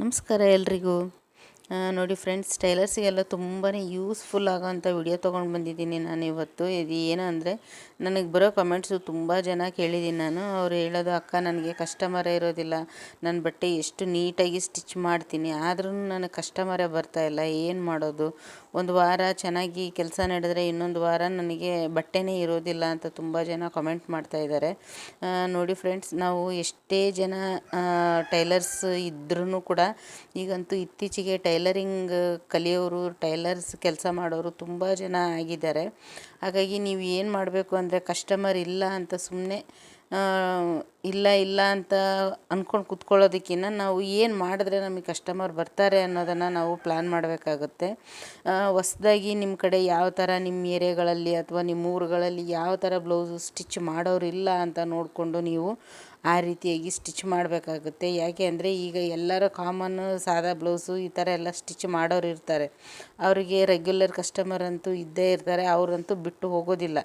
ನಮಸ್ಕಾರ ಎಲ್ರಿಗೂ. ನೋಡಿ ಫ್ರೆಂಡ್ಸ್, ಟೈಲರ್ಸಿಗೆಲ್ಲ ತುಂಬಾ ಯೂಸ್ಫುಲ್ ಆಗೋಂಥ ವಿಡಿಯೋ ತೊಗೊಂಡು ಬಂದಿದ್ದೀನಿ ನಾನು ಇವತ್ತು. ಇದು ಏನಂದರೆ ನನಗೆ ಬರೋ ಕಮೆಂಟ್ಸು ತುಂಬ ಜನ ಕೇಳಿದ್ದೀನಿ ನಾನು. ಅವ್ರು ಹೇಳೋದು, ಅಕ್ಕ, ನನಗೆ ಕಸ್ಟಮರೇ ಇರೋದಿಲ್ಲ. ನನ್ನ ಬಟ್ಟೆ ಎಷ್ಟು ನೀಟಾಗಿ ಸ್ಟಿಚ್ ಮಾಡ್ತೀನಿ. ಆದ್ರೂ ನನಗೆ ಕಸ್ಟಮರೇ ಬರ್ತಾ ಇಲ್ಲ. ಏನು ಮಾಡೋದು? ಒಂದು ವಾರ ಚೆನ್ನಾಗಿ ಕೆಲಸ ನಡೆದರೆ ಇನ್ನೊಂದು ವಾರ ನನಗೆ ಬಟ್ಟೆನೇ ಇರೋದಿಲ್ಲ ಅಂತ ತುಂಬ ಜನ ಕಮೆಂಟ್ ಮಾಡ್ತಾ ಇದ್ದಾರೆ ನೋಡಿ ಫ್ರೆಂಡ್ಸ್ ನಾವು ಎಷ್ಟೇ ಜನ ಟೈಲರ್ಸ್ ಇದ್ರೂ ಕೂಡ ಈಗಂತೂ ಇತ್ತೀಚೆಗೆ ಟೈಲರಿಂಗ್ ಕಲಿಯೋರು ಟೈಲರ್ಸ್ ಕೆಲಸ ಮಾಡೋರು ತುಂಬ ಜನ ಆಗಿದ್ದಾರೆ. ಹಾಗಾಗಿ ನೀವು ಏನು ಮಾಡಬೇಕು ಅಂದರೆ ಕಸ್ಟಮರ್ ಇಲ್ಲ ಅಂತ ಸುಮ್ಮನೆ ಇಲ್ಲ ಇಲ್ಲ ಅಂತ ಅಂದ್ಕೊಂಡು ಕೂತ್ಕೊಳ್ಳೋದಕ್ಕಿಂತ ನಾವು ಏನು ಮಾಡಿದ್ರೆ ನಮಗೆ ಕಸ್ಟಮರ್ ಬರ್ತಾರೆ ಅನ್ನೋದನ್ನು ನಾವು ಪ್ಲ್ಯಾನ್ ಮಾಡಬೇಕಾಗುತ್ತೆ. ಹೊಸ್ದಾಗಿ ನಿಮ್ಮ ಕಡೆ ಯಾವ ಥರ ನಿಮ್ಮ ಏರಿಯಾಗಳಲ್ಲಿ ಅಥವಾ ನಿಮ್ಮ ಊರುಗಳಲ್ಲಿ ಯಾವ ಥರ ಬ್ಲೌಸು ಸ್ಟಿಚ್ ಮಾಡೋರಿಲ್ಲ ಅಂತ ನೋಡಿಕೊಂಡು ನೀವು ಆ ರೀತಿಯಾಗಿ ಸ್ಟಿಚ್ ಮಾಡಬೇಕಾಗುತ್ತೆ. ಯಾಕೆ ಅಂದರೆ ಈಗ ಎಲ್ಲರೂ ಕಾಮನ್ ಸಾದಾ ಬ್ಲೌಸು ಈ ಥರ ಎಲ್ಲ ಸ್ಟಿಚ್ ಮಾಡೋರು ಇರ್ತಾರೆ. ಅವರಿಗೆ ರೆಗ್ಯುಲರ್ ಕಸ್ಟಮರ್ ಅಂತೂ ಇದ್ದೇ ಇರ್ತಾರೆ. ಅವರಂತೂ ಬಿಟ್ಟು ಹೋಗೋದಿಲ್ಲ.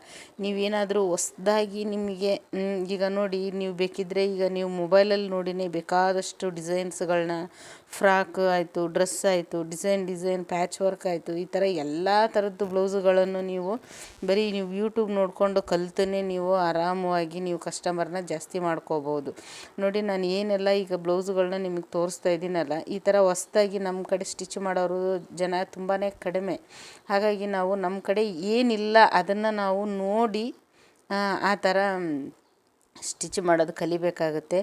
ನೀವೇನಾದರೂ ಹೊಸ್ದಾಗಿ ನಿಮಗೆ ಈಗ ನೋಡಿ ನೀವು ಬೇಕಿದ್ದರೆ ಈಗ ನೀವು ಮೊಬೈಲಲ್ಲಿ ನೋಡಿನೇ ಬೇಕಾದಷ್ಟು ಡಿಸೈನ್ಸ್ಗಳನ್ನ ಫ್ರಾಕ್ ಆಯಿತು ಡ್ರೆಸ್ ಆಯಿತು ಡಿಸೈನ್ ಡಿಸೈನ್ ಪ್ಯಾಚ್ ವರ್ಕ್ ಆಯಿತು, ಈ ಥರ ಎಲ್ಲ ಥರದ್ದು ಬ್ಲೌಸುಗಳನ್ನು ನೀವು ಬರೀ ನೀವು ಯೂಟ್ಯೂಬ್ ನೋಡಿಕೊಂಡು ಕಲ್ತನೇ ನೀವು ಆರಾಮವಾಗಿ ನೀವು ಕಸ್ಟಮರ್ನ ಜಾಸ್ತಿ ಮಾಡ್ಕೋಬೋದು. ನೋಡಿ, ನಾನು ಏನೆಲ್ಲ ಈಗ ಬ್ಲೌಸುಗಳನ್ನ ನಿಮಗೆ ತೋರಿಸ್ತಾ ಇದ್ದೀನಲ್ಲ, ಈ ಥರ ಹೊಸ್ದಾಗಿ ನಮ್ಮ ಕಡೆ ಸ್ಟಿಚ್ ಮಾಡೋರು ಜನ ತುಂಬಾ ಕಡಿಮೆ. ಹಾಗಾಗಿ ನಾವು ನಮ್ಮ ಕಡೆ ಏನಿಲ್ಲ, ಅದನ್ನು ನಾವು ನೋಡಿ ಆ ಥರ ಸ್ಟಿಚ್ ಮಾಡೋದು ಕಲಿಬೇಕಾಗುತ್ತೆ.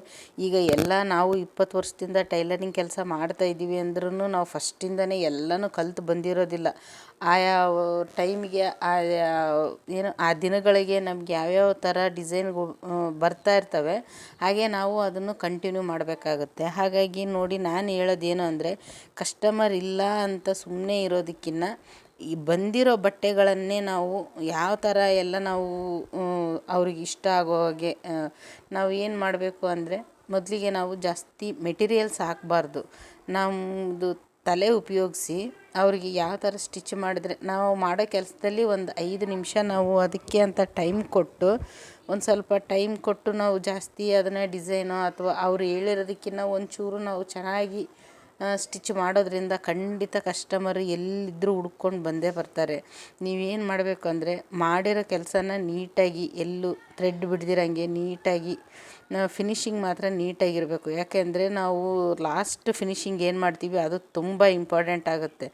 ಈಗ ಎಲ್ಲ ನಾವು ಇಪ್ಪತ್ತು ವರ್ಷದಿಂದ ಟೈಲರಿಂಗ್ ಕೆಲಸ ಮಾಡ್ತಾ ಇದ್ದೀವಿ ಅಂದ್ರೂ ನಾವು ಫಸ್ಟಿಂದನೇ ಎಲ್ಲನೂ ಕಲ್ತು ಬಂದಿರೋದಿಲ್ಲ. ಆಯಾ ಟೈಮ್ಗೆ ಆಯಾ ಏನು ಆ ದಿನಗಳಿಗೆ ನಮ್ಗೆ ಯಾವ್ಯಾವ ಥರ ಡಿಸೈನ್ಗಳು ಬರ್ತಾ ಇರ್ತವೆ, ಹಾಗೆ ನಾವು ಅದನ್ನು ಕಂಟಿನ್ಯೂ ಮಾಡಬೇಕಾಗುತ್ತೆ. ಹಾಗಾಗಿ ನೋಡಿ ನಾನು ಹೇಳೋದೇನು ಅಂದರೆ, ಕಸ್ಟಮರ್ ಇಲ್ಲ ಅಂತ ಸುಮ್ಮನೆ ಇರೋದಕ್ಕಿಂತ ಈ ಬಂದಿರೋ ಬಟ್ಟೆಗಳನ್ನೇ ನಾವು ಯಾವ ಥರ ಎಲ್ಲ ನಾವು ಅವ್ರಿಗೆ ಇಷ್ಟ ಆಗೋ ಹಾಗೆ ನಾವು ಏನು ಮಾಡಬೇಕು ಅಂದರೆ ಮೊದಲಿಗೆ ನಾವು ಜಾಸ್ತಿ ಮೆಟೀರಿಯಲ್ಸ್ ಹಾಕಬಾರ್ದು. ನಮ್ಮದು ತಲೆ ಉಪಯೋಗಿಸಿ ಅವರಿಗೆ ಯಾವ ಥರ ಸ್ಟಿಚ್ ಮಾಡಿದ್ರೆ, ನಾವು ಮಾಡೋ ಕೆಲಸದಲ್ಲಿ ಒಂದು ಐದು ನಿಮಿಷ ನಾವು ಅದಕ್ಕೆ ಅಂತ ಟೈಮ್ ಕೊಟ್ಟು, ಒಂದು ಸ್ವಲ್ಪ ಟೈಮ್ ಕೊಟ್ಟು ನಾವು ಜಾಸ್ತಿ ಅದನ್ನು ಡಿಸೈನು ಅಥವಾ ಅವ್ರು ಹೇಳಿರೋದಕ್ಕಿಂತ ಒಂಚೂರು ನಾವು ಚೆನ್ನಾಗಿ ಸ್ಟಿಚ್ ಮಾಡೋದ್ರಿಂದ ಖಂಡಿತ ಕಸ್ಟಮರ್ ಎಲ್ಲಿದ್ದರೂ ಹುಡ್ಕೊಂಡು ಬಂದೇ ಬರ್ತಾರೆ. ನೀವೇನು ಮಾಡಬೇಕು ಅಂದರೆ ಮಾಡಿರೋ ಕೆಲಸನ ನೀಟಾಗಿ ಎಲ್ಲೂ ಥ್ರೆಡ್ ಬಿಡ್ದಿರಂಗೆ, ನೀಟಾಗಿ ಫಿನಿಶಿಂಗ್ ಮಾತ್ರ ನೀಟಾಗಿರಬೇಕು. ಯಾಕೆಂದರೆ ನಾವು ಲಾಸ್ಟ್ ಫಿನಿಶಿಂಗ್ ಏನು ಮಾಡ್ತೀವಿ, ಅದು ತುಂಬ ಇಂಪಾರ್ಟೆಂಟ್ ಆಗುತ್ತೆ.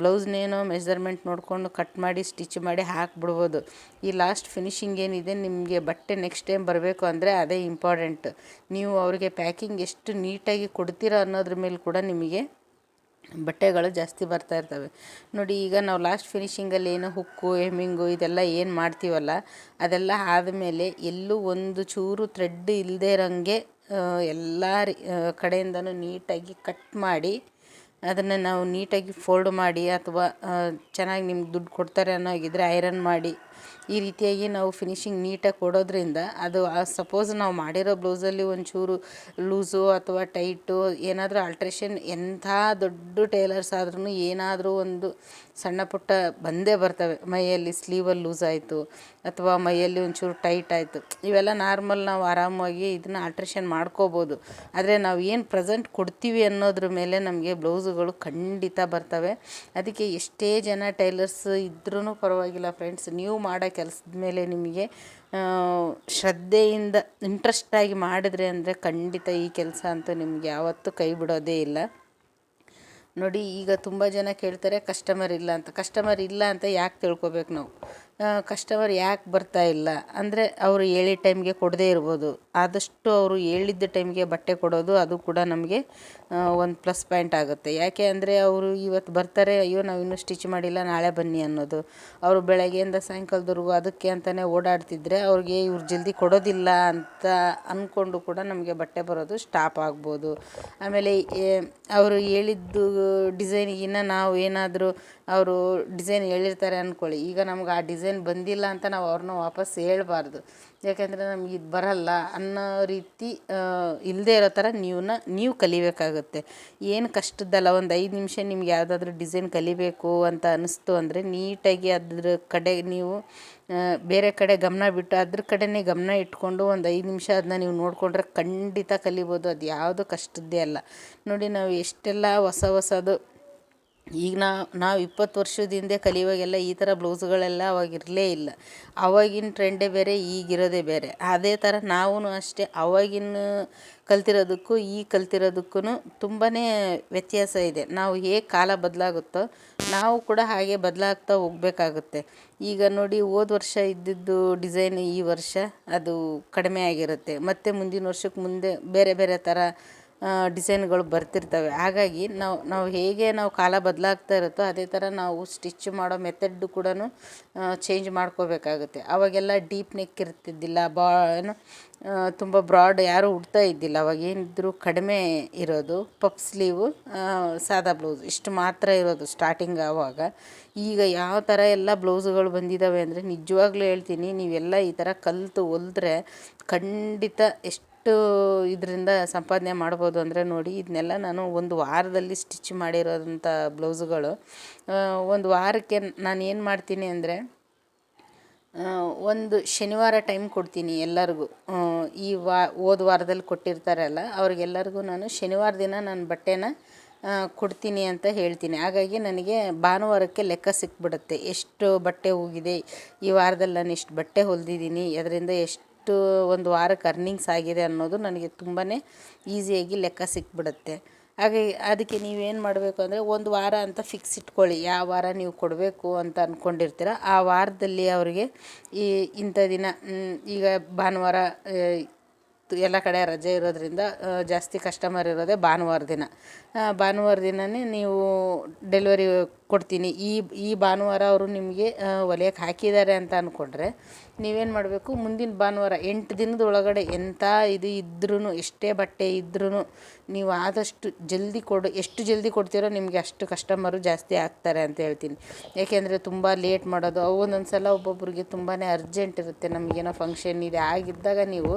ಬ್ಲೌಸ್ನೇನೋ ಮೆಜರ್ಮೆಂಟ್ ನೋಡಿಕೊಂಡು ಕಟ್ ಮಾಡಿ ಸ್ಟಿಚ್ ಮಾಡಿ ಹಾಕ್ಬಿಡ್ಬೋದು. ಈ ಲಾಸ್ಟ್ ಫಿನಿಶಿಂಗ್ ಏನಿದೆ, ನಿಮಗೆ ಬಟ್ಟೆ ನೆಕ್ಸ್ಟ್ ಟೈಮ್ ಬರಬೇಕು ಅಂದರೆ ಅದೇ ಇಂಪಾರ್ಟೆಂಟ್ ನೀವು ಅವರಿಗೆ ಪ್ಯಾಕಿಂಗ್ ಎಷ್ಟು ನೀಟಾಗಿ ಕೊಡ್ತೀರಾ ಅನ್ನೋದ್ರ ಮೇಲೆ ಕೂಡ ನಿಮಗೆ ಬಟ್ಟೆಗಳು ಜಾಸ್ತಿ ಬರ್ತಾ ಇರ್ತವೆ. ನೋಡಿ, ಈಗ ನಾವು ಲಾಸ್ಟ್ ಫಿನಿಶಿಂಗಲ್ಲಿ ಏನು ಹುಕ್ಕು, ಹೆಮ್ಮಿಂಗು ಇದೆಲ್ಲ ಏನು ಮಾಡ್ತೀವಲ್ಲ, ಅದೆಲ್ಲ ಆದಮೇಲೆ ಎಲ್ಲೂ ಒಂದು ಚೂರು ಥ್ರೆಡ್ ಇಲ್ಲದೆ ಇರೋಂಗೆ ಎಲ್ಲ ಕಡೆಯಿಂದನೂ ನೀಟಾಗಿ ಕಟ್ ಮಾಡಿ, ಅದನ್ನು ನಾವು ನೀಟಾಗಿ ಫೋಲ್ಡ್ ಮಾಡಿ ಅಥವಾ ಚೆನ್ನಾಗಿ ನಿಮ್ಗೆ ದುಡ್ಡು ಕೊಡ್ತಾರೆ ಅನ್ನೋ ಹಾಗಿದ್ರೆ ಐರನ್ ಮಾಡಿ ಈ ರೀತಿಯಾಗಿ ನಾವು ಫಿನಿಶಿಂಗ್ ನೀಟಾಗಿ ಕೊಡೋದ್ರಿಂದ ಅದು ಸಪೋಸ್ ನಾವು ಮಾಡಿರೋ ಬ್ಲೌಸಲ್ಲಿ ಒಂಚೂರು ಲೂಸು ಅಥವಾ ಟೈಟು ಏನಾದರೂ ಆಲ್ಟ್ರೇಷನ್ ಎಂಥ ದೊಡ್ಡ ಟೈಲರ್ಸ್ ಆದ್ರೂ ಏನಾದರೂ ಒಂದು ಸಣ್ಣ ಪುಟ್ಟ ಬಂದೇ ಬರ್ತವೆ. ಮೈಯಲ್ಲಿ ಸ್ಲೀವಲ್ಲಿ ಲೂಸ್ ಆಯಿತು ಅಥವಾ ಮೈಯಲ್ಲಿ ಒಂಚೂರು ಟೈಟ್ ಆಯಿತು. ಇವೆಲ್ಲ ನಾರ್ಮಲ್ ನಾವು ಆರಾಮಾಗಿ ಇದನ್ನು ಆಲ್ಟ್ರೇಷನ್ ಮಾಡ್ಕೋಬೋದು. ಆದರೆ ನಾವು ಏನು ಪ್ರೆಸೆಂಟ್ ಕೊಡ್ತೀವಿ ಅನ್ನೋದ್ರ ಮೇಲೆ ನಮಗೆ ಬ್ಲೌಸುಗಳು ಖಂಡಿತ ಬರ್ತವೆ. ಅದಕ್ಕೆ ಎಷ್ಟೇ ಜನ ಟೈಲರ್ಸ್ ಇದ್ರೂ ಪರವಾಗಿಲ್ಲ ಫ್ರೆಂಡ್ಸ್ ನೀವು ಮಾಡೋ ಕೆಲಸದ ಮೇಲೆ ನಿಮಗೆ ಶ್ರದ್ಧೆಯಿಂದ ಇಂಟ್ರೆಸ್ಟಾಗಿ ಮಾಡಿದ್ರೆ ಅಂದರೆ ಖಂಡಿತ ಈ ಕೆಲಸ ಅಂತೂ ನಿಮ್ಗೆ ಯಾವತ್ತೂ ಕೈ ಬಿಡೋದೇ ಇಲ್ಲ. ನೋಡಿ, ಈಗ ತುಂಬ ಜನ ಕೇಳ್ತಾರೆ ಕಸ್ಟಮರ್ ಇಲ್ಲ ಅಂತ. ಕಸ್ಟಮರ್ ಇಲ್ಲ ಅಂತ ಯಾಕೆ ತಿಳ್ಕೊಬೇಕು ನಾವು? ಕಸ್ಟಮರ್ ಯಾಕೆ ಬರ್ತಾ ಇಲ್ಲ? ಅಂದರೆ ಅವರು ಹೇಳಿದ ಟೈಮ್ಗೆ ಕೊಡದೇ ಇರ್ಬೋದು. ಆದಷ್ಟು ಅವರು ಹೇಳಿದ್ದ ಟೈಮ್ಗೆ ಬಟ್ಟೆ ಕೊಡೋದು, ಅದು ಕೂಡ ನಮಗೆ ಒಂದು ಪ್ಲಸ್ ಪಾಯಿಂಟ್ ಆಗುತ್ತೆ. ಯಾಕೆ ಅಂದರೆ ಅವರು ಇವತ್ತು ಬರ್ತಾರೆ, ಅಯ್ಯೋ, ನಾವು ಇನ್ನೂ ಸ್ಟಿಚ್ ಮಾಡಿಲ್ಲ, ನಾಳೆ ಬನ್ನಿ ಅನ್ನೋದು. ಅವರು ಬೆಳಗ್ಗೆಯಿಂದ ಸಾಯಂಕಾಲದವರೆಗೂ ಅದಕ್ಕೆ ಅಂತಲೇ ಓಡಾಡ್ತಿದ್ರೆ ಅವ್ರಿಗೆ ಇವ್ರು ಜಲ್ದಿ ಕೊಡೋದಿಲ್ಲ ಅಂತ ಅಂದ್ಕೊಂಡು ಕೂಡ ನಮಗೆ ಬಟ್ಟೆ ಬರೋದು ಸ್ಟಾಪ್ ಆಗ್ಬೋದು. ಆಮೇಲೆ ಅವರು ಹೇಳಿದ್ದು ಡಿಸೈನಿಗಿನ್ನ ನಾವು ಏನಾದರೂ ಅವರು ಡಿಸೈನ್ ಹೇಳಿರ್ತಾರೆ ಅಂದ್ಕೊಳ್ಳಿ ಈಗ ನಮ್ಗೆ ಆ ಡಿಸೈನ್ ಬಂದಿಲ್ಲ ಅಂತ ನಾವು ಅವ್ರನ್ನ ವಾಪಸ್ ಹೇಳ್ಬಾರ್ದು. ಯಾಕೆಂದರೆ ನಮ್ಗೆ ಇದು ಬರಲ್ಲ ಅನ್ನೋ ರೀತಿ ಇಲ್ಲದೇ ಇರೋ ಥರ ನೀವನ್ನ ನೀವು ಕಲಿಬೇಕಾಗುತ್ತೆ. ಏನು ಕಷ್ಟದ್ದಲ್ಲ ಒಂದು ಐದು ನಿಮಿಷ ನಿಮ್ಗೆ ಯಾವುದಾದ್ರೂ ಡಿಸೈನ್ ಕಲಿಬೇಕು ಅಂತ ಅನ್ನಿಸ್ತು ಅಂದರೆ ನೀಟಾಗಿ ಅದ್ರ ಕಡೆ ನೀವು ಬೇರೆ ಕಡೆ ಗಮನ ಬಿಟ್ಟು ಅದ್ರ ಕಡೆನೇ ಗಮನ ಇಟ್ಕೊಂಡು ಒಂದು ಐದು ನಿಮಿಷ ಅದನ್ನ ನೀವು ನೋಡಿಕೊಂಡ್ರೆ ಖಂಡಿತ ಕಲಿಬೋದು. ಅದು ಯಾವುದು ಕಷ್ಟದ್ದೇ ಅಲ್ಲ. ನೋಡಿ, ನಾವು ಎಷ್ಟೆಲ್ಲ ಹೊಸ ಹೊಸದು ಈಗ ನಾವು ನಾವು ಇಪ್ಪತ್ತು ವರ್ಷದ ಹಿಂದೆ ಕಲಿಯುವಾಗೆಲ್ಲ ಈ ಥರ ಬ್ಲೌಸ್ಗಳೆಲ್ಲ ಅವಾಗ ಇರಲೇ ಇಲ್ಲ. ಅವಾಗಿನ ಟ್ರೆಂಡೇ ಬೇರೆ ಈಗಿರೋದೇ ಬೇರೆ. ಅದೇ ಥರ ನಾವೂ ಅಷ್ಟೇ ಆವಾಗಿನ ಕಲ್ತಿರೋದಕ್ಕೂ ಈಗ ಕಲ್ತಿರೋದಕ್ಕೂ ತುಂಬಾ ವ್ಯತ್ಯಾಸ ಇದೆ. ನಾವು ಹೇಗೆ ಕಾಲ ಬದಲಾಗುತ್ತೋ, ನಾವು ಕೂಡ ಹಾಗೆ ಬದಲಾಗ್ತಾ ಹೋಗಬೇಕಾಗುತ್ತೆ. ಈಗ ನೋಡಿ, ಹೋದ ವರ್ಷ ಇದ್ದಿದ್ದು ಡಿಸೈನ್ ಈ ವರ್ಷ ಅದು ಕಡಿಮೆ ಆಗಿರುತ್ತೆ. ಮತ್ತು ಮುಂದಿನ ವರ್ಷಕ್ಕೆ ಮುಂದೆ ಬೇರೆ ಬೇರೆ ಥರ ಡಿಸೈನ್ಗಳು ಬರ್ತಿರ್ತವೆ. ಹಾಗಾಗಿ ನಾವು ನಾವು ಹೇಗೆ ನಾವು ಕಾಲ ಬದಲಾಗ್ತಾ ಇರುತ್ತೋ ಅದೇ ಥರ ನಾವು ಸ್ಟಿಚ್ ಮಾಡೋ ಮೆಥಡ್ ಕೂಡ ಚೇಂಜ್ ಮಾಡ್ಕೋಬೇಕಾಗುತ್ತೆ. ಆವಾಗೆಲ್ಲ ಡೀಪ್ ನೆಕ್ ಇರ್ತಿದ್ದಿಲ್ಲ, ಬಾ, ಏನು ತುಂಬ ಬ್ರಾಡ್ ಯಾರೂ ಉಡ್ತಾ ಇದ್ದಿಲ್ಲ. ಅವಾಗ ಏನಿದ್ರೂ ಕಡಿಮೆ ಇರೋದು ಪಪ್ ಸ್ಲೀವು ಸಾದಾ ಬ್ಲೌಸ್, ಇಷ್ಟು ಮಾತ್ರ ಇರೋದು ಸ್ಟಾರ್ಟಿಂಗ್ ಆವಾಗ. ಈಗ ಯಾವ ಥರ ಎಲ್ಲ ಬ್ಲೌಸುಗಳು ಬಂದಿದ್ದಾವೆ ಅಂದರೆ ನಿಜವಾಗ್ಲೂ ಹೇಳ್ತೀನಿ, ನೀವೆಲ್ಲ ಈ ಥರ ಕಲಿತು ಹೊಲ್ದ್ರೆ ಖಂಡಿತ ಎಷ್ಟು ಎಷ್ಟು ಇದರಿಂದ ಸಂಪಾದನೆ ಮಾಡ್ಬೋದು ಅಂದರೆ ನೋಡಿ ಇದನ್ನೆಲ್ಲ ನಾನು ಒಂದು ವಾರದಲ್ಲಿ ಸ್ಟಿಚ್ ಮಾಡಿರೋಂಥ ಬ್ಲೌಸ್ಗಳು. ಒಂದು ವಾರಕ್ಕೆ ನಾನು ಏನು ಮಾಡ್ತೀನಿ ಅಂದರೆ ಒಂದು ಶನಿವಾರ ಟೈಮ್ ಕೊಡ್ತೀನಿ ಎಲ್ಲರಿಗೂ. ಈ ವಾ, ಹೋದ ವಾರದಲ್ಲಿ ಕೊಟ್ಟಿರ್ತಾರಲ್ಲ, ಅವ್ರಿಗೆಲ್ಲರಿಗೂ ನಾನು ಶನಿವಾರ ದಿನ ನಾನು ಬಟ್ಟೆನ ಕೊಡ್ತೀನಿ ಅಂತ ಹೇಳ್ತೀನಿ. ಹಾಗಾಗಿ ನನಗೆ ಭಾನುವಾರಕ್ಕೆ ಲೆಕ್ಕ ಸಿಕ್ಬಿಡುತ್ತೆ. ಎಷ್ಟು ಬಟ್ಟೆ ಹೋಗಿದೆ, ಈ ವಾರದಲ್ಲಿ ನಾನು ಎಷ್ಟು ಬಟ್ಟೆ ಹೊಲಿದಿದ್ದೀನಿ ಅದರಿಂದ ಎಷ್ಟು ಎಷ್ಟು ಒಂದು ವಾರಕ್ಕೆ ಅರ್ನಿಂಗ್ಸ್ ಆಗಿದೆ ಅನ್ನೋದು ನನಗೆ ತುಂಬಾ ಈಸಿಯಾಗಿ ಲೆಕ್ಕ ಸಿಕ್ಬಿಡುತ್ತೆ. ಹಾಗೆ ಅದಕ್ಕೆ ನೀವೇನು ಮಾಡಬೇಕು ಅಂದರೆ ಒಂದು ವಾರ ಅಂತ ಫಿಕ್ಸ್ ಇಟ್ಕೊಳ್ಳಿ. ಯಾವ ವಾರ ನೀವು ಕೊಡಬೇಕು ಅಂತ ಅಂದ್ಕೊಂಡಿರ್ತೀರ ಆ ವಾರದಲ್ಲಿ ಅವರಿಗೆ ಈ ಇಂಥ ದಿನ ಈಗ ಭಾನುವಾರ ಎಲ್ಲ ಕಡೆ ರಜೆ ಇರೋದ್ರಿಂದ ಜಾಸ್ತಿ ಕಸ್ಟಮರ್ ಇರೋದೇ ಭಾನುವಾರ ದಿನ. ಭಾನುವಾರ ದಿನವೇ ನೀವು ಡೆಲಿವರಿ ಕೊಡ್ತೀನಿ. ಈ ಈ ಭಾನುವಾರ ಅವರು ನಿಮಗೆ ಹೊಲಿಯಕ್ಕೆ ಹಾಕಿದ್ದಾರೆ ಅಂತ ಅಂದ್ಕೊಂಡ್ರೆ ನೀವೇನು ಮಾಡಬೇಕು? ಮುಂದಿನ ಭಾನುವಾರ ಎಂಟು ದಿನದ ಒಳಗಡೆ ಎಂಥ ಇದು ಇದ್ರೂ ಎಷ್ಟೇ ಬಟ್ಟೆ ಇದ್ರೂ ನೀವು ಆದಷ್ಟು ಜಲ್ದಿ ಕೊಡು, ಎಷ್ಟು ಜಲ್ದಿ ಕೊಡ್ತೀರೋ ನಿಮಗೆ ಅಷ್ಟು ಕಸ್ಟಮರು ಜಾಸ್ತಿ ಆಗ್ತಾರೆ ಅಂತ ಹೇಳ್ತೀನಿ. ಏಕೆಂದರೆ ತುಂಬ ಲೇಟ್ ಮಾಡೋದು ಒಂದೊಂದು ಸಲ ಒಬ್ಬೊಬ್ಬರಿಗೆ ತುಂಬಾ ಅರ್ಜೆಂಟ್ ಇರುತ್ತೆ. ನಮಗೇನೋ ಫಂಕ್ಷನ್ ಇದೆ, ಆಗಿದ್ದಾಗ ನೀವು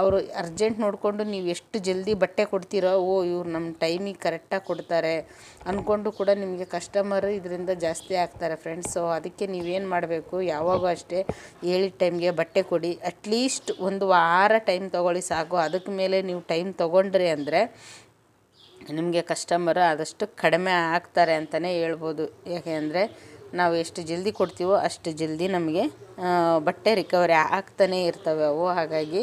ಅವರು ಅರ್ಜೆಂಟ್ ನೋಡಿಕೊಂಡು ನೀವು ಎಷ್ಟು ಜಲ್ದಿ ಬಟ್ಟೆ ಕೊಡ್ತೀರೋ, ಓ, ಇವ್ರು ನಮ್ಮ ಟೈಮಿಗೆ ಕರೆಕ್ಟಾಗಿ ಕೊಡ್ತಾರೆ ಅಂದ್ಕೊಂಡು ಕೂಡ ನಿಮಗೆ ಕಸ್ಟಮರು ಇದರಿಂದ ಜಾಸ್ತಿ ಆಗ್ತಾರೆ ಫ್ರೆಂಡ್ಸ್ ಸೊ ಅದಕ್ಕೆ ನೀವೇನು ಮಾಡಬೇಕು? ಯಾವಾಗೂ ಅಷ್ಟೇ ಹೇಳಿದ ಟೈಮ್ಗೆ ಬಟ್ಟೆ ಕೊಡಿ. ಅಟ್ಲೀಸ್ಟ್ ಒಂದು ವಾರ ಟೈಮ್ ತೊಗೊಳ್ಳಿ ಸಾಕು. ಅದಕ್ಕೆ ಮೇಲೆ ನೀವು ಟೈಮ್ ತೊಗೊಂಡ್ರಿ ಅಂದರೆ ನಿಮಗೆ ಕಸ್ಟಮರು ಆದಷ್ಟು ಕಡಿಮೆ ಆಗ್ತಾರೆ ಅಂತಲೇ ಹೇಳ್ಬೋದು. ಯಾಕೆ ಅಂದರೆ ನಾವು ಎಷ್ಟು ಜಲ್ದಿ ಕೊಡ್ತೀವೋ ಅಷ್ಟು ಜಲ್ದಿ ನಮಗೆ ಬಟ್ಟೆ ರಿಕವರಿ ಆಗ್ತಾನೇ ಇರ್ತವೆ ಅವು. ಹಾಗಾಗಿ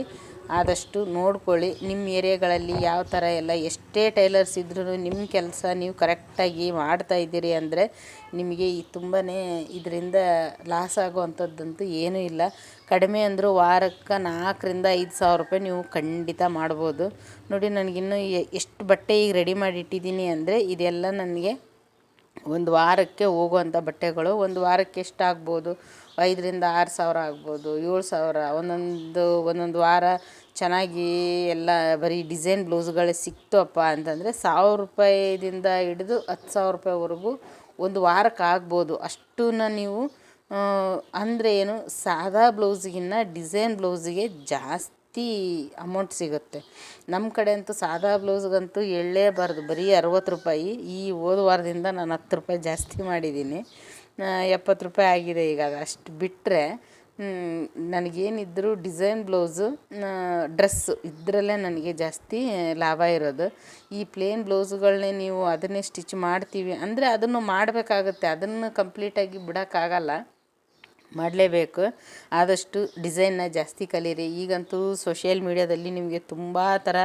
ಆದಷ್ಟು ನೋಡ್ಕೊಳ್ಳಿ. ನಿಮ್ಮ ಏರಿಯಾಗಳಲ್ಲಿ ಯಾವ ಥರ ಎಲ್ಲ, ಎಷ್ಟೇ ಟೈಲರ್ಸ್ ಇದ್ರೂ ನಿಮ್ಮ ಕೆಲಸ ನೀವು ಕರೆಕ್ಟಾಗಿ ಮಾಡ್ತಾ ಇದ್ದೀರಿ ಅಂದರೆ ನಿಮಗೆ ಈ ತುಂಬಾ ಇದರಿಂದ ಲಾಸ್ ಆಗುವಂಥದ್ದಂತೂ ಏನೂ ಇಲ್ಲ. ಕಡಿಮೆ ಅಂದರೂ ವಾರಕ್ಕೆ ನಾಲ್ಕರಿಂದ ಐದು ಸಾವಿರ ರೂಪಾಯಿ ನೀವು ಖಂಡಿತ ಮಾಡ್ಬೋದು. ನೋಡಿ ನನಗಿನ್ನೂ ಎಷ್ಟು ಬಟ್ಟೆ ಈಗ ರೆಡಿ ಮಾಡಿಟ್ಟಿದ್ದೀನಿ ಅಂದರೆ ಇದೆಲ್ಲ ನನಗೆ ಒಂದು ವಾರಕ್ಕೆ ಹೋಗುವಂಥ ಬಟ್ಟೆಗಳು, ಒಂದು ವಾರಕ್ಕೆ ಎಷ್ಟಾಗ್ಬೋದು ಐದರಿಂದ ಆರು ಸಾವಿರ ಆಗ್ಬೋದು, ಏಳು ಸಾವಿರ, ಒಂದೊಂದು ಒಂದೊಂದು ವಾರ ಚೆನ್ನಾಗಿ ಎಲ್ಲ ಬರೀ ಡಿಸೈನ್ ಬ್ಲೌಸ್ಗಳೇ ಸಿಕ್ತಪ್ಪ ಅಂತಂದರೆ ಸಾವಿರ ರೂಪಾಯಿದಿಂದ ಹಿಡಿದು ಹತ್ತು ಸಾವಿರ ರೂಪಾಯಿವರೆಗೂ ಒಂದು ವಾರಕ್ಕೆ ಆಗ್ಬೋದು. ಅಷ್ಟನ್ನ ನೀವು ಅಂದರೆ ಏನು, ಸಾದಾ ಬ್ಲೌಸಿಗಿನ್ನ ಡಿಸೈನ್ ಬ್ಲೌಸಿಗೆ ಜಾಸ್ತಿ ಅಮೌಂಟ್ ಸಿಗುತ್ತೆ. ನಮ್ಮ ಕಡೆ ಅಂತೂ ಸಾದಾ ಬ್ಲೌಸ್ಗಂತೂ ಎಳ್ಳೇಬಾರ್ದು ಬರೀ ಅರವತ್ತು ರೂಪಾಯಿ. ಈ ಹೋದ ವಾರದಿಂದ ನಾನು ಹತ್ತು ರೂಪಾಯಿ ಜಾಸ್ತಿ ಮಾಡಿದ್ದೀನಿ. ಎಪ್ಪತ್ತು ರೂಪಾಯಿ ಆಗಿದೆ ಈಗ ಅಷ್ಟು ಬಿಟ್ಟರೆ ನನಗೇನಿದ್ದರೂ ಡಿಸೈನ್ ಬ್ಲೌಸು ಡ್ರೆಸ್ಸು, ಇದರಲ್ಲೇ ನನಗೆ ಜಾಸ್ತಿ ಲಾಭ ಇರೋದು. ಈ ಪ್ಲೇನ್ ಬ್ಲೌಸುಗಳನ್ನೇ ನೀವು ಅದನ್ನೇ ಸ್ಟಿಚ್ ಮಾಡ್ತೀವಿ. ಅಂದರೆ ಅದನ್ನು ಮಾಡಬೇಕಾಗುತ್ತೆ. ಅದನ್ನು ಕಂಪ್ಲೀಟಾಗಿ ಬಿಡೋಕ್ಕಾಗಲ್ಲ. ಮಾಡಲೇಬೇಕು. ಆದಷ್ಟು ಡಿಸೈನ್ನ ಜಾಸ್ತಿ ಕಲೀರಿ. ಈಗಂತೂ ಸೋಷಿಯಲ್ ಮೀಡ್ಯಾದಲ್ಲಿ ನಿಮಗೆ ತುಂಬ ಥರ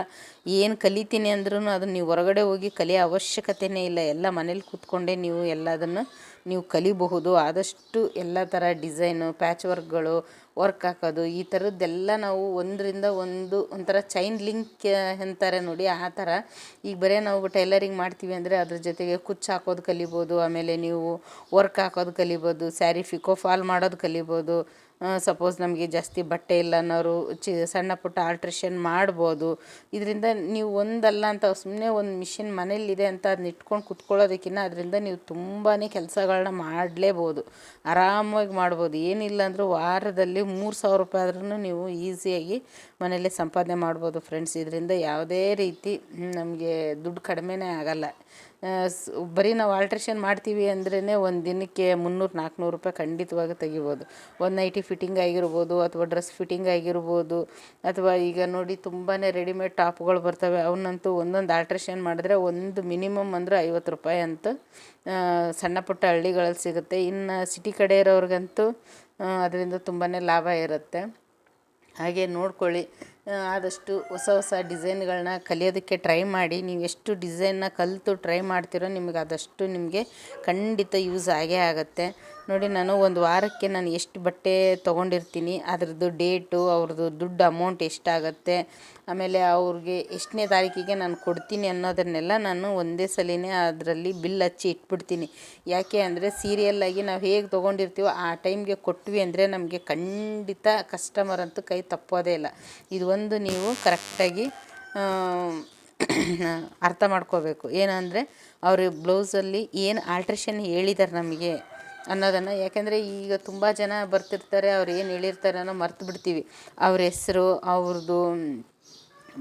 ಏನು ಕಲಿತೀನಿ ಅಂದ್ರೂ ಅದನ್ನು ನೀವು ಹೊರಗಡೆ ಹೋಗಿ ಕಲಿಯೋ ಅವಶ್ಯಕತೆಯೇ ಇಲ್ಲ. ಎಲ್ಲ ಮನೇಲಿ ಕೂತ್ಕೊಂಡೇ ನೀವು ಎಲ್ಲದನ್ನು ನೀವು ಕಲಿಬಹುದು, ಆದಷ್ಟು ಎಲ್ಲ ಥರ ಡಿಸೈನು ಪ್ಯಾಚ್ ವರ್ಕ್ಗಳು ವರ್ಕ್ ಹಾಕೋದು, ಈ ಥರದ್ದೆಲ್ಲ ನಾವು ಒಂದರಿಂದ ಒಂದು, ಒಂಥರ ಚೈನ್ ಲಿಂಕ್ ಅಂತಾರೆ ನೋಡಿ, ಆ ಥರ ಈಗ ಬರೀ ನಾವು ಟೈಲರಿಂಗ್ ಮಾಡ್ತೀವಿ ಅಂದರೆ ಅದ್ರ ಜೊತೆಗೆ ಕುಚ್ಚು ಹಾಕೋದು ಕಲಿಬೋದು, ಆಮೇಲೆ ನೀವು ವರ್ಕ್ ಹಾಕೋದು ಕಲಿಬೋದು, ಸ್ಯಾರಿ ಫಿಕೋ ಫಾಲ್ ಮಾಡೋದು ಕಲಿಬೋದು ಸಪೋಸ್ ನಮಗೆ ಜಾಸ್ತಿ ಬಟ್ಟೆ ಇಲ್ಲ ಅನ್ನೋರು, ಚಿ, ಸಣ್ಣ ಪುಟ್ಟ ಆಲ್ಟ್ರೇಷನ್ ಮಾಡ್ಬೋದು. ಇದರಿಂದ ನೀವು ಒಂದಲ್ಲ ಅಂತ ಸುಮ್ಮನೆ ಒಂದು ಮಿಷಿನ್ ಮನೇಲಿದೆ ಅಂತ ಅದನ್ನ ಇಟ್ಕೊಂಡು ಕುತ್ಕೊಳ್ಳೋದಕ್ಕಿಂತ ಅದರಿಂದ ನೀವು ತುಂಬಾ ಕೆಲಸಗಳನ್ನ ಮಾಡಲೇಬೋದು. ಆರಾಮಾಗಿ ಮಾಡ್ಬೋದು. ಏನಿಲ್ಲ ಅಂದರೂ ವಾರದಲ್ಲಿ ಮೂರು ಸಾವಿರ ರೂಪಾಯಿ ಆದ್ರೂ ನೀವು ಈಸಿಯಾಗಿ ಮನೇಲಿ ಸಂಪಾದನೆ ಮಾಡ್ಬೋದು ಫ್ರೆಂಡ್ಸ್ ಇದರಿಂದ ಯಾವುದೇ ರೀತಿ ನಮಗೆ ದುಡ್ಡು ಕಡಿಮೆನೇ ಆಗಲ್ಲ. ಬರೀ ನಾವು ಆಲ್ಟ್ರೇಷನ್ ಮಾಡ್ತೀವಿ ಅಂದ್ರೇ ಒಂದು ದಿನಕ್ಕೆ ಮುನ್ನೂರು ನಾಲ್ಕುನೂರು ರೂಪಾಯಿ ಖಂಡಿತವಾಗಿ ತೆಗಿಬೋದು. ಒಂದು ನೈಟಿ ಫಿಟ್ಟಿಂಗ್ ಆಗಿರ್ಬೋದು ಅಥವಾ ಡ್ರೆಸ್ ಫಿಟ್ಟಿಂಗ್ ಆಗಿರ್ಬೋದು ಅಥವಾ ಈಗ ನೋಡಿ ತುಂಬಾ ರೆಡಿಮೇಡ್ ಟಾಪ್ಗಳು ಬರ್ತವೆ. ಅವನ್ನಂತೂ ಒಂದೊಂದು ಆಲ್ಟ್ರೇಷನ್ ಮಾಡಿದ್ರೆ ಒಂದು ಮಿನಿಮಮ್ ಅಂದರೆ ಐವತ್ತು ರೂಪಾಯಿ ಅಂತ ಸಣ್ಣ ಪುಟ್ಟ ಹಳ್ಳಿಗಳಲ್ಲಿ ಸಿಗುತ್ತೆ. ಇನ್ನು ಸಿಟಿ ಕಡೆ ಇರೋರಿಗಂತೂ ಅದರಿಂದ ತುಂಬಾ ಲಾಭ ಇರುತ್ತೆ. ಹಾಗೆ ನೋಡ್ಕೊಳ್ಳಿ. ಆದಷ್ಟು ಹೊಸ ಹೊಸ ಡಿಸೈನ್ಗಳನ್ನ ಕಲಿಯೋದಕ್ಕೆ ಟ್ರೈ ಮಾಡಿ. ನೀವು ಎಷ್ಟು ಡಿಸೈನ್ನ ಕಲಿತು ಟ್ರೈ ಮಾಡ್ತೀರೋ ನಿಮಗೆ ಆದಷ್ಟು ನಿಮಗೆ ಖಂಡಿತ ಯೂಸ್ ಆಗೇ ಆಗುತ್ತೆ. ನೋಡಿ, ನಾನು ಒಂದು ವಾರಕ್ಕೆ ನಾನು ಎಷ್ಟು ಬಟ್ಟೆ ತೊಗೊಂಡಿರ್ತೀನಿ, ಅದ್ರದ್ದು ಡೇಟು, ಅವ್ರದ್ದು ದುಡ್ಡು ಅಮೌಂಟ್ ಎಷ್ಟಾಗತ್ತೆ, ಆಮೇಲೆ ಅವ್ರಿಗೆ ಎಷ್ಟನೇ ತಾರೀಕಿಗೆ ನಾನು ಕೊಡ್ತೀನಿ ಅನ್ನೋದನ್ನೆಲ್ಲ ನಾನು ಒಂದೇ ಸಲಿನೇ ಅದರಲ್ಲಿ ಬಿಲ್ ಹಚ್ಚಿ ಇಟ್ಬಿಡ್ತೀನಿ. ಯಾಕೆ ಅಂದರೆ ಸೀರಿಯಲ್ಲಾಗಿ ನಾವು ಹೇಗೆ ತೊಗೊಂಡಿರ್ತೀವೋ ಆ ಟೈಮ್ಗೆ ಕೊಟ್ವಿ ಅಂದರೆ ನಮಗೆ ಖಂಡಿತ ಕಸ್ಟಮರ್ ಅಂತೂ ಕೈ ತಪ್ಪೋದೇ ಇಲ್ಲ. ಇದು ಒಂದು ನೀವು ಕರೆಕ್ಟಾಗಿ ಅರ್ಥ ಮಾಡ್ಕೋಬೇಕು. ಏನಂದರೆ, ಅವರು ಬ್ಲೌಸಲ್ಲಿ ಏನು ಆಲ್ಟ್ರೇಷನ್ ಹೇಳಿದ್ದಾರೆ ನಮಗೆ. ಅನ್ನೋದನ್ನು. ಯಾಕೆಂದರೆ ಈಗ ತುಂಬ ಜನ ಬರ್ತಿರ್ತಾರೆ, ಅವ್ರು ಏನು ಹೇಳಿರ್ತಾರೆ ಅನ್ನೋ ಮರ್ತು ಬಿಡ್ತೀವಿ. ಅವ್ರ ಹೆಸರು ಅವ್ರದ್ದು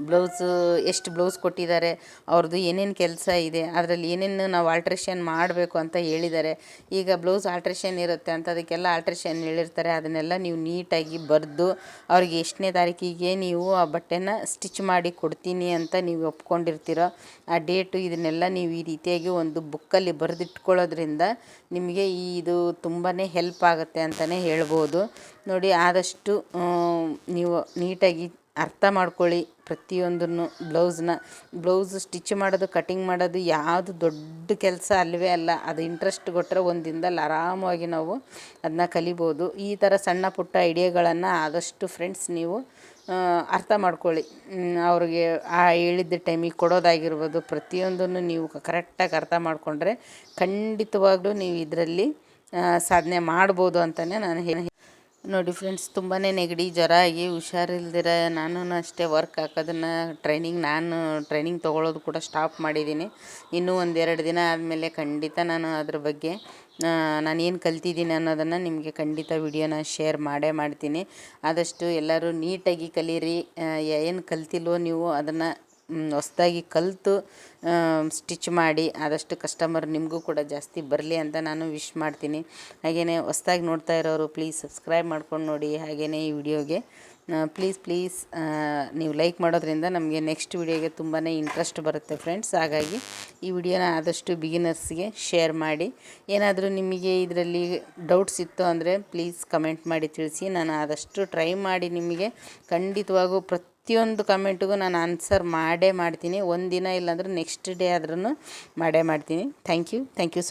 ಬ್ಲೌಸು, ಎಷ್ಟು ಬ್ಲೌಸ್ ಕೊಟ್ಟಿದ್ದಾರೆ, ಅವ್ರದ್ದು ಏನೇನು ಕೆಲಸ ಇದೆ, ಅದರಲ್ಲಿ ಏನೇನು ನಾವು ಆಲ್ಟ್ರೇಷನ್ ಮಾಡಬೇಕು ಅಂತ ಹೇಳಿದ್ದಾರೆ. ಈಗ ಬ್ಲೌಸ್ ಆಲ್ಟ್ರೇಷನ್ ಇರುತ್ತೆ ಅಂತ ಅದಕ್ಕೆಲ್ಲ ಆಲ್ಟ್ರೇಷನ್ ಹೇಳಿರ್ತಾರೆ. ಅದನ್ನೆಲ್ಲ ನೀವು ನೀಟಾಗಿ ಬರೆದು ಅವ್ರಿಗೆ ಎಷ್ಟನೇ ತಾರೀಕಿಗೆ ನೀವು ಆ ಬಟ್ಟೆನ ಸ್ಟಿಚ್ ಮಾಡಿ ಕೊಡ್ತೀನಿ ಅಂತ ನೀವು ಒಪ್ಕೊಂಡಿರ್ತೀರೋ, ಆ ಡೇಟು ಇದನ್ನೆಲ್ಲ ನೀವು ಈ ರೀತಿಯಾಗಿ ಒಂದು ಬುಕ್ಕಲ್ಲಿ ಬರೆದಿಟ್ಕೊಳ್ಳೋದ್ರಿಂದ ನಿಮಗೆ ಇದು ತುಂಬಾ ಹೆಲ್ಪ್ ಆಗುತ್ತೆ ಅಂತಲೇ ಹೇಳ್ಬೋದು. ನೋಡಿ, ಆದಷ್ಟು ನೀವು ನೀಟಾಗಿ ಅರ್ಥ ಮಾಡ್ಕೊಳ್ಳಿ. ಪ್ರತಿಯೊಂದನ್ನು ಬ್ಲೌಸ್ನ, ಬ್ಲೌಸ್ ಸ್ಟಿಚ್ ಮಾಡೋದು, ಕಟಿಂಗ್ ಮಾಡೋದು, ಯಾವುದು ದೊಡ್ಡ ಕೆಲಸ ಅಲ್ಲವೇ ಅಲ್ಲ, ಅದು ಇಂಟ್ರೆಸ್ಟ್ ಕೊಟ್ಟರೆ ಒಂದು ದಿನದಲ್ಲಿ ಆರಾಮವಾಗಿ ನಾವು ಅದನ್ನ ಕಲಿಬೋದು. ಈ ಥರ ಸಣ್ಣ ಪುಟ್ಟ ಐಡಿಯಾಗಳನ್ನು ಆದಷ್ಟು ಫ್ರೆಂಡ್ಸ್ ನೀವು ಅರ್ಥ ಮಾಡ್ಕೊಳ್ಳಿ. ಅವ್ರಿಗೆ ಆ ಹೇಳಿದ್ದ ಟೈಮಿಗೆ ಕೊಡೋದಾಗಿರ್ಬೋದು, ಪ್ರತಿಯೊಂದನ್ನು ನೀವು ಕರೆಕ್ಟಾಗಿ ಅರ್ಥ ಮಾಡಿಕೊಂಡ್ರೆ ಖಂಡಿತವಾಗ್ಲೂ ನೀವು ಇದರಲ್ಲಿ ಸಾಧನೆ ಮಾಡ್ಬೋದು ಅಂತಲೇ ನಾನು ಹೇಳಿ. ನೋಡಿ ಫ್ರೆಂಡ್ಸ್ ತುಂಬಾ ನೆಗಡಿ, ಜ್ವರ ಆಗಿ ಹುಷಾರಿಲ್ದಿರ ನಾನು ಅಷ್ಟೇ ವರ್ಕ್ ಹಾಕೋದನ್ನು ಟ್ರೈನಿಂಗ್ ನಾನು ಟ್ರೈನಿಂಗ್ ತೊಗೊಳ್ಳೋದು ಕೂಡ ಸ್ಟಾಪ್ ಮಾಡಿದ್ದೀನಿ ಇನ್ನೂ ಒಂದೆರಡು ದಿನ ಆದಮೇಲೆ ಖಂಡಿತ ನಾನು ಅದ್ರ ಬಗ್ಗೆ ನಾನೇನು ಕಲ್ತಿದ್ದೀನಿ ಅನ್ನೋದನ್ನು ನಿಮಗೆ ಖಂಡಿತ ವಿಡಿಯೋನ ಶೇರ್ ಮಾಡೇ ಮಾಡ್ತೀನಿ. ಆದಷ್ಟು ಎಲ್ಲರೂ ನೀಟಾಗಿ ಕಲೀರಿ ಏನು ಕಲ್ತಿಲ್ವೋ ನೀವು ಅದನ್ನು ಹೊಸ್ದಾಗಿ ಕಲಿತು ಸ್ಟಿಚ್ ಮಾಡಿ, ಆದಷ್ಟು ಕಸ್ಟಮರ್ ನಿಮಗೂ ಕೂಡ ಜಾಸ್ತಿ ಬರಲಿ ಅಂತ ನಾನು ವಿಶ್ ಮಾಡ್ತೀನಿ. ಹಾಗೆಯೇ ಹೊಸ್ದಾಗಿ ನೋಡ್ತಾ ಇರೋರು ಪ್ಲೀಸ್ ಸಬ್ಸ್ಕ್ರೈಬ್ ಮಾಡ್ಕೊಂಡು ನೋಡಿ ಹಾಗೆಯೇ ಈ ವಿಡಿಯೋಗೆ. ಪ್ಲೀಸ್ ಪ್ಲೀಸ್ ನೀವು ಲೈಕ್ ಮಾಡೋದ್ರಿಂದ ನಮಗೆ ನೆಕ್ಸ್ಟ್ ವಿಡಿಯೋಗೆ ತುಂಬಾ ಇಂಟ್ರೆಸ್ಟ್ ಬರುತ್ತೆ ಫ್ರೆಂಡ್ಸ್ ಹಾಗಾಗಿ ಈ ವಿಡಿಯೋನ ಆದಷ್ಟು ಬಿಗಿನರ್ಸ್ಗೆ ಶೇರ್ ಮಾಡಿ. ಏನಾದರೂ ನಿಮಗೆ ಇದರಲ್ಲಿ ಡೌಟ್ಸ್ ಇತ್ತು ಅಂದರೆ ಪ್ಲೀಸ್ ಕಮೆಂಟ್ ಮಾಡಿ ತಿಳಿಸಿ. ನಾನು ಆದಷ್ಟು ಟ್ರೈ ಮಾಡಿ ನಿಮಗೆ ಖಂಡಿತವಾಗೂ ಪ್ರತಿ ಪ್ರತಿಯೊಂದು ಕಮೆಂಟಿಗೂ ನಾನು ಆನ್ಸರ್ ಮಾಡೇ ಮಾಡ್ತೀನಿ. ಒಂದು ದಿನ ಇಲ್ಲಾಂದ್ರೆ ನೆಕ್ಸ್ಟ್ ಡೇ ಆದ್ರೂ ಮಾಡೇ ಮಾಡ್ತೀನಿ. Thank you thank you